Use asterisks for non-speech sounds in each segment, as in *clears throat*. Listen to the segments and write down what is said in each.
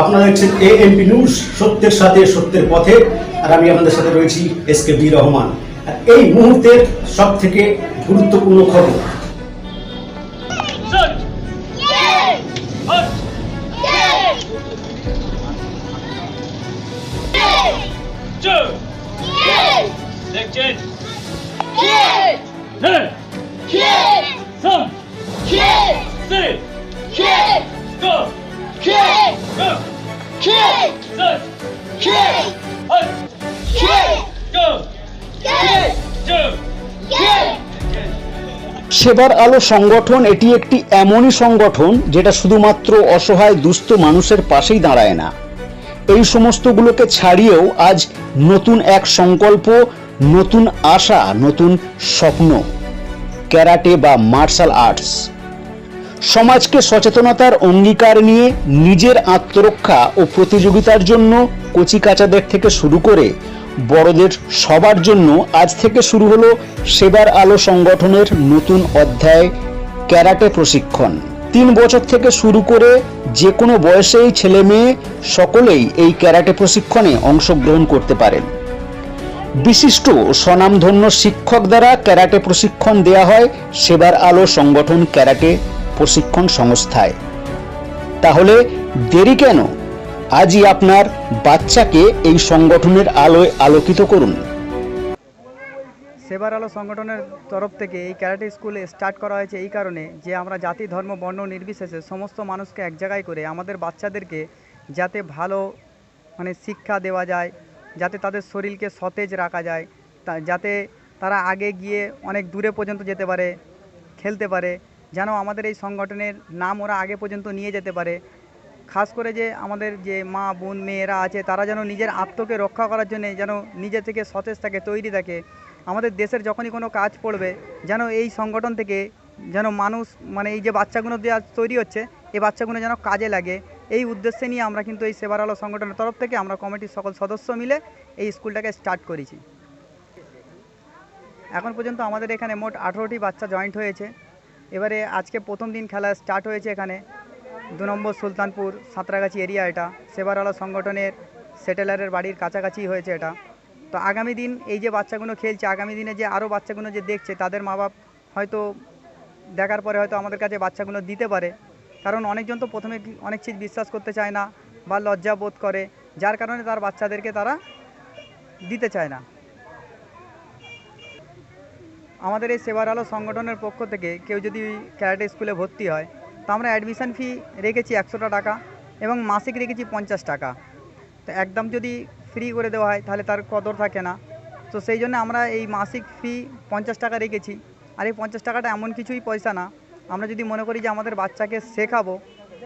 আপনারা দেখছেন এ MP news সত্যের সাথে সত্যের পথে আর আমি আপনাদের সাথে রয়েছি এস কে বি রহমান আর এই মুহূর্তের সব থেকে গুরুত্বপূর্ণ খবর! Go! সেবার আলো সংগঠন এটি একটি এমনই সংগঠন যেটা শুধুমাত্র অসহায় দুস্থ মানুষের পাশেই দাঁড়ায় না। এই সমস্তগুলোকে ছাড়িয়েও আজ নতুন এক সংকল্প, নতুন আশা, নতুন স্বপ্ন। ক্যারাটে বা মার্শাল আর্টস। সমাজকে সচেতনতার অঙ্গীকার নিয়ে নিজের আত্মরক্ষা ও প্রতিযোগিতার জন্য কচিকাচাদের থেকে শুরু করে বড়দের সবার জন্য আজ থেকে শুরু হলো সেবার আলো সংগঠনের নতুন অধ্যায়, ক্যারাটে প্রশিক্ষণ। তিন বছর থেকে শুরু করে যে কোনো বয়সেই ছেলে মেয়ে সকলেই এই ক্যারাটে প্রশিক্ষণে অংশগ্রহণ করতে পারেন। বিশিষ্ট স্বনামধন্য শিক্ষক দ্বারা ক্যারাটে প্রশিক্ষণ দেওয়া হয় সেবার আলো সংগঠন ক্যারাটে। প্রশিক্ষণ সংস্থায়। তাহলে দেরি কেন? আজই আপনার বাচ্চাকে এই সংগঠনের আলোয় আলোকিত করুন। সেবার আলো সংগঠনের তরফ থেকে এই ক্যারাটে স্কুল স্টার্ট করা হয়েছে এই কারণে যে আমরা জাতি, ধর্ম, বর্ণ নির্বিশেষে সমস্ত মানুষকে এক জায়গায় করে আমাদের বাচ্চাদেরকে যাতে ভালো মানে শিক্ষা দেওয়া যায়, যাতে তাদের শরীরকে সতেজ রাখা যায় যাতে তারা আগে গিয়ে অনেক দূরে পর্যন্ত যেতে পারে, খেলতে পারে যেন আমাদের এই সংগঠনের নাম ওরা আগে পর্যন্ত নিয়ে যেতে পারে। খাস করে যে আমাদের যে মা, বোন, মেয়েরা আছে, তারা যেন নিজের আত্মকে রক্ষা করার জন্য যেন নিজে থেকে সতেজ থাকে, তৈরি থাকে। আমাদের দেশের যখনই কোনো কাজ পড়বে, যেন এই সংগঠন থেকে যেন মানুষ মানে এই যে বাচ্চাগুলো দেওয়া তৈরি হচ্ছে, এই বাচ্চাগুলো যেন কাজে লাগে। এই উদ্দেশ্যে নিয়ে আমরা কিন্তু এই সেবার আলো সংগঠনের তরফ থেকে আমরা কমিটির সকল সদস্য মিলে এই স্কুলটাকে স্টার্ট করেছি। এখন পর্যন্ত আমাদের এখানে মোট আঠেরোটি বাচ্চা জয়েন্ট হয়েছে। এবারে আজকে প্রথম দিন খেলা স্টার্ট হয়েছে এখানে। দু নম্বর সুলতানপুর, সাঁতরাগাছি এরিয়া এটা। সেবার আলো সংগঠনের সেটেলারের বাড়ির কাছাকাছি হয়েছে এটা। তো আগামী দিন এই যে বাচ্চাগুলো খেলছে, আগামী দিনে যে আরও বাচ্চাগুলো যে দেখছে, তাদের মা বাপ হয়তো দেখার পরে হয়তো আমাদের কাছে বাচ্চাগুলো দিতে পারে। কারণ অনেকজন তো প্রথমে অনেক চিজ বিশ্বাস করতে চায় না বা লজ্জা বোধ করে, যার কারণে তার বাচ্চাদেরকে তারা দিতে চায় না। আমাদের এই সেবার আলো সংগঠনের পক্ষ থেকে কেউ যদি ক্যারাটে স্কুলে ভর্তি হয়, তো আমরা অ্যাডমিশন ফি রেখেছি একশোটা টাকা এবং মাসিক রেখেছি পঞ্চাশ টাকা। তো একদম যদি ফ্রি করে দেওয়া হয়, তাহলে তার কদর থাকে না। তো সেই জন্য আমরা এই মাসিক ফি পঞ্চাশ টাকা রেখেছি। আর এই পঞ্চাশ টাকাটা এমন কিছুই পয়সা না। আমরা যদি মনে করি যে আমাদের বাচ্চাকে শেখাবো,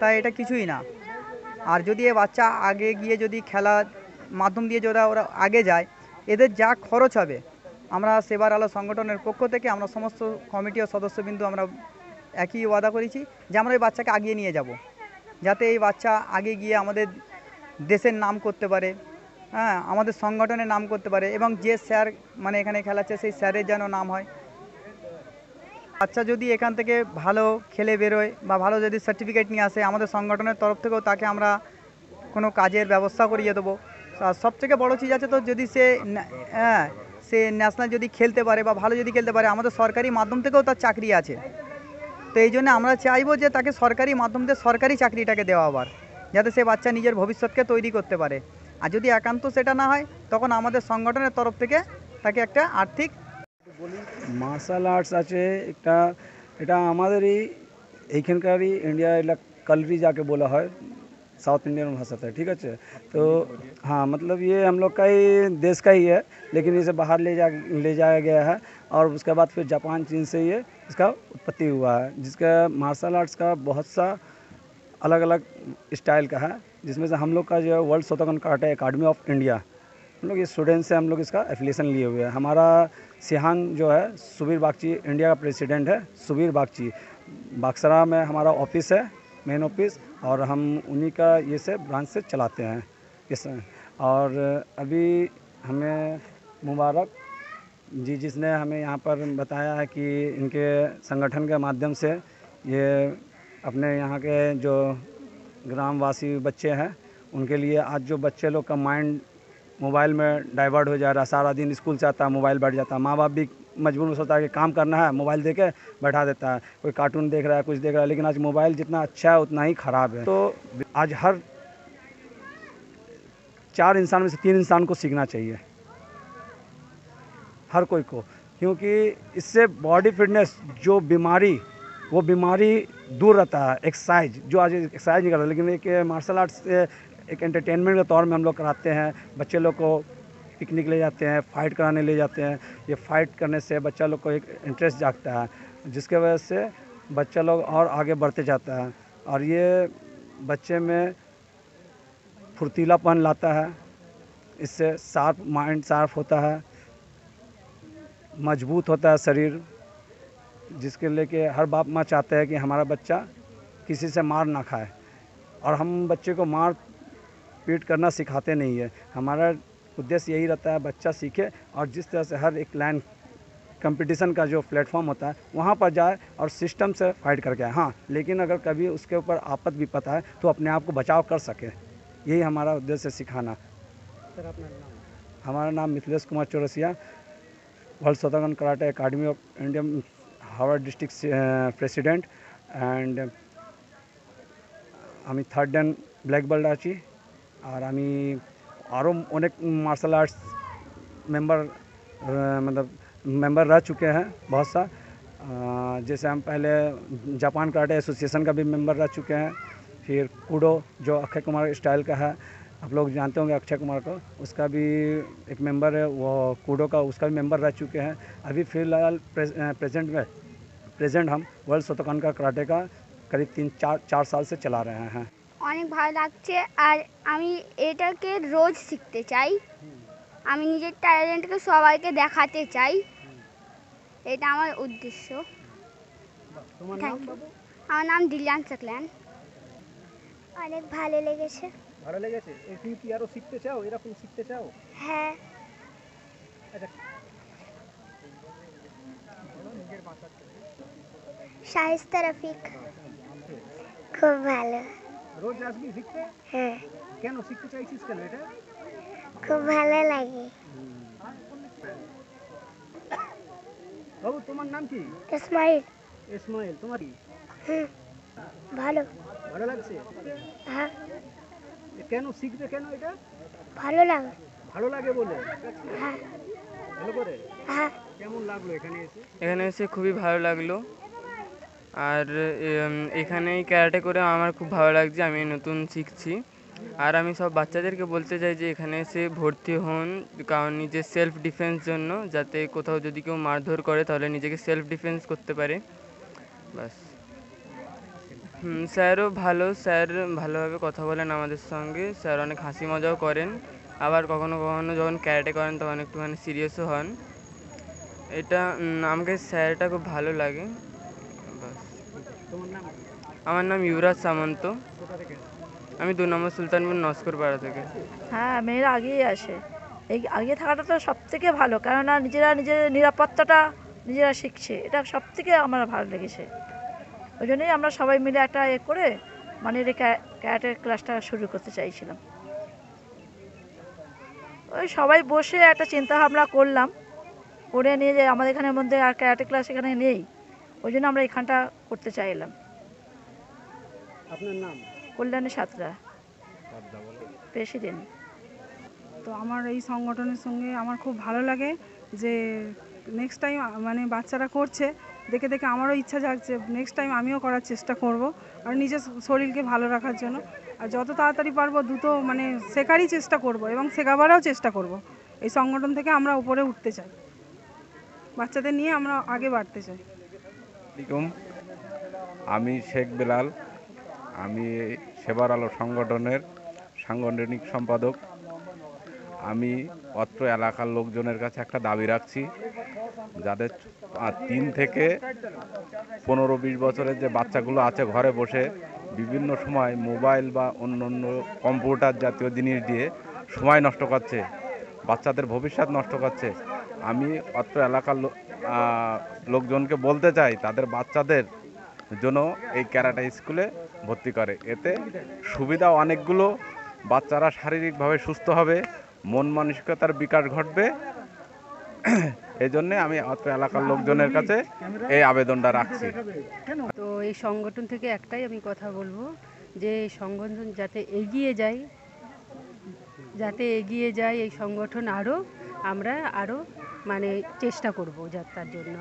তাই এটা কিছুই না। আর যদি এ বাচ্চা আগে গিয়ে যদি খেলার মাধ্যম দিয়ে যদি ওরা আগে যায়, এদের যা খরচ হবে আমরা সেবার আলো সংগঠনের পক্ষ থেকে আমরা সমস্ত কমিটি ও সদস্যবিন্দু আমরা একই ওয়াদা করেছি যে আমরা এই বাচ্চাকে আগিয়ে নিয়ে যাব। যাতে এই বাচ্চা আগে গিয়ে আমাদের দেশের নাম করতে পারে হ্যাঁ আমাদের সংগঠনের নাম করতে পারে এবং যে স্যার মানে এখানে খেলাচ্ছে সেই স্যারের যেন নাম হয়। বাচ্চা যদি এখান থেকে ভালো খেলে বেরোয় বা ভালো যদি সার্টিফিকেট নিয়ে আসে, আমাদের সংগঠনের তরফ থেকেও তাকে আমরা কোনো কাজের ব্যবস্থা করিয়ে দেবো। আর সবথেকে বড়ো চিজ আছে তো যদি সে হ্যাঁ সে ন্যাশনাল যদি খেলতে পারে বা ভালো যদি খেলতে পারে, আমাদের সরকারি মাধ্যম থেকেও তার চাকরি আছে। তো এই জন্য আমরা চাইব যে তাকে সরকারি মাধ্যম থেকে সরকারি চাকরিটাকে দেওয়া আবার, যাতে সে বাচ্চা নিজের ভবিষ্যৎকে তৈরি করতে পারে। আর যদি একান্ত সেটা না হয়, তখন আমাদের সংগঠনের তরফ থেকে তাকে একটা আর্থিক মার্শাল আর্টস আছে, একটা, এটা আমাদেরই, এইখানকারই ইন্ডিয়া এটা কালরি যাকে বলা হয়। साउथ इंडियन भाषा था, ठीक है तो हाँ मतलब ये हम लोग का ही देश का ही है, लेकिन इसे बाहर ले जा, ले जाया गया है, और उसके बाद फिर जापान, चीन से ये इसका उत्पत्ति हुआ है, जिसका मार्शल आर्ट्स का बहुत सा अलग अलग स्टाइल का है, जिसमें से हम लोग का जो है world Shotokan karate academy of India हम लोग स्टूडेंट से हम लोग इसका एफिलेशन लिए हुए हैं। हमारा सिहान जो है, सुबीर बागची इंडिया का प्रेसिडेंट है, सुबीर बागची। बाक्सरा में हमारा ऑफ़िस है मेन ऑफ़िस और हम उन्हीं का ये से ब्रांच से चलाते हैं, इस और अभी हमें मुबारक जी, जिसने हमें यहाँ पर बताया है कि इनके संगठन के माध्यम से ये अपने यहाँ के जो ग्रामवासी बच्चे हैं, उनके लिए आज जो बच्चे लोग का माइंड मोबाइल में डाइवर्ट हो जा रहा सारा दिन स्कूल से आता मोबाइल बैठ जाता, माँ बाप भी मजबूर में सोचता है कि काम करना है, मोबाइल दे के बैठा देता है। कोई कार्टून देख रहा है, कुछ देख रहा है, लेकिन आज मोबाइल जितना अच्छा है, उतना ही ख़राब है। तो आज हर चार इंसान में से तीन इंसान को सीखना चाहिए। हर कोई को। क्योंकि इससे बॉडी फिटनेस जो बीमारी, वो बीमारी दूर रहता है, एक्सरसाइज, जो आज एक्सरसाइज नहीं करता लेकिन एक मार्शल आर्ट्स एक एंटरटेनमेंट के तौर में हम लोग कराते हैं, बच्चे लोग को पिकनिक ले जाते हैं फाइट कराने ले जाते हैं। ये फाइट करने से बच्चा लोग को एक इंटरेस्ट जागता है, जिसके वजह से बच्चा लोग और आगे बढ़ते जाता है। और ये बच्चे में फुर्तीलापन लाता है, इससे शार्प माइंड शार्प होता है, मज़बूत होता है शरीर, जिसके लेके हर बाप माँ चाहते हैं कि हमारा बच्चा किसी से मार ना खाए। और हम बच्चे को मार पीट करना सिखाते नहीं है। हमारा उद्देश्य यही रहता है बच्चा सीखे और जिस तरह से हर एक लाइन कंपटीशन का जो प्लेटफॉर्म होता है वहाँ पर जाए और सिस्टम से फाइट करके आए। हाँ लेकिन अगर कभी उसके ऊपर आपत भी पता है तो अपने आप को बचाव कर सके। यही हमारा उद्देश्य सिखाना। सर अपना नाम? हमारा नाम Mithilesh Kumar Chaurasia world Swatantra karate academy of Indian Howrah district president and हमें थर्ड डैन ब्लैक बेल्ट आची और हमें আরও অনেক मार्शल आर्ट्स मेंबर मतलब मेंबर रह चुके हैं बहुत सा अ, जैसे हम पहले जापान कराटे एसोसिएशन का भी मेंबर रह चुके हैं फिर कूडो जो अक्षय कुमार स्टाइल का है आप लोग जानते होंगे अक्षय कुमार को उसका भी एक मेंबर है वो कूडो का उसका भी मेंबर रह चुके हैं अभी फिलहाल प्रेज, प्रेजेंट में प्रेजेंट हम वर्ल्ड शतकान का कराटे का करीब तीन चार चार साल से चला रहे हैं অনেক ভালো লাগছে। আর আমি এটাকে রোজ শিখতে চাই। আমি নিজের ট্যালেন্টকে সবাইকে দেখাতে চাই। এটা আমার উদ্দেশ্য। থ্যাংক ইউ আমার নাম দিল্যান সকল্যান অনেক ভালো লেগেছে। ভালো লেগেছে? তুমি কি আরও শিখতে চাও? এরকম শিখতে চাও? হ্যাঁ। শাহিস্তা রফিক। খুব ভালো। রোজ আসবি শিখতে? হ্যাঁ। কেন শিখতে চাইছিস কেন এটা? খুব ভালো লাগে। বাবু তোমার নাম কি? ইসমাইল। ইসমাইল তোমার কি? হুম ভালো। ভালো লাগছে? হ্যাঁ। কেন শিখবে কেন এটা? ভালো লাগে। ভালো লাগে বলে? হ্যাঁ। ভালো করে? হ্যাঁ। কেমন লাগল এখানে এসে? এখানে এসে খুবই ভালো লাগল। আর এখানেই ক্যারাটে করে আমার খুব ভালো লাগছে, আমি নতুন শিখছি। আর আমি সব বাচ্চাদেরকে বলতে চাই যে এখানে এসে ভর্তি হন, কারণ নিজের সেলফ ডিফেন্স জন্য, যাতে কোথাও যদি কেউ মারধর করে, তাহলে নিজেকে সেলফ ডিফেন্স করতে পারে। হুম, স্যারও ভালো, স্যার ভালোভাবে কথা বলেন আমাদের সঙ্গে, স্যার অনেক হাসি মজাও করেন। আবার কখনো কখনো যখন ক্যারাটে করেন, তখন একটুখানি সিরিয়াসও হন। এটা আমাকে স্যারটা খুব ভালো লাগে। আমার নাম ইউরাজ সামন্ত। আমি দু নম্বর সুলতানপুর নস্কর পাড়া থেকে। হ্যাঁ মেয়েরা আগেই আসে। এই আগে থাকাটা তো সব থেকে ভালো, কেননা নিজেরা নিজের নিরাপত্তাটা নিজেরা শিখছে। এটা সব থেকে আমার ভালো লেগেছে। ওই জন্যই আমরা সবাই মিলে একটা এ করে মানে ক্যারাটের ক্লাসটা শুরু করতে চাইছিলাম। ওই সবাই বসে একটা চিন্তা ভাবনা করলাম, করে নিয়ে যে আমাদের এখানের মধ্যে আর ক্যারাটে ক্লাস এখানে নেই। ওই জন্য আমরা এখানটা করতে চাইলাম। আপনার নাম? কল্যাণী সাঁতরা। প্রেসিডেন্ট তো আমার এই সংগঠনের সঙ্গে আমার খুব ভালো লাগে যে নেক্সট টাইম মানে বাচ্চারা করছে দেখে দেখে আমারও ইচ্ছা জাগছে নেক্সট টাইম আমিও করার চেষ্টা করব আর নিজের শরীরকে ভালো রাখার জন্য। আর যত তাড়াতাড়ি পারব দ্রুত মানে শেখারই চেষ্টা করব এবং শেখাবারও চেষ্টা করব। এই সংগঠন থেকে আমরা উপরে উঠতে চাই। বাচ্চাদের নিয়ে আমরা আগে বাড়তে চাই। আমি শেখ বেলাল। আমি সেবার আলো সংগঠনের সাংগঠনিক সম্পাদক। আমি অত্র এলাকার লোকজনের কাছে একটা দাবি রাখছি, যাদের তিন থেকে পনেরো বিশ বছরের যে বাচ্চাগুলো আছে ঘরে বসে বিভিন্ন সময় মোবাইল বা অন্য অন্য কম্পিউটার জাতীয় জিনিস দিয়ে সময় নষ্ট করছে, বাচ্চাদের ভবিষ্যৎ নষ্ট করছে। আমি অত্র এলাকার লোকজনকে বলতে চাই, তাদের বাচ্চাদের জন্য এই ক্যারাটা স্কুলে ভর্তি করে। এতে সুবিধা অনেকগুলো বাচ্চারা শারীরিকভাবে সুস্থ হবে মন মানসিকতার বিকাশ ঘটবে। *clears throat* এই জন্যে আমি অত এলাকার লোকজনের কাছে এই আবেদনটা রাখছি। তো এই সংগঠন থেকে একটাই আমি কথা বলব যে এই সংগঠন যাতে এগিয়ে যায় যাতে এগিয়ে যায় এই সংগঠন আরও আমরা আরও মানে চেষ্টা করব যাত্রার জন্য।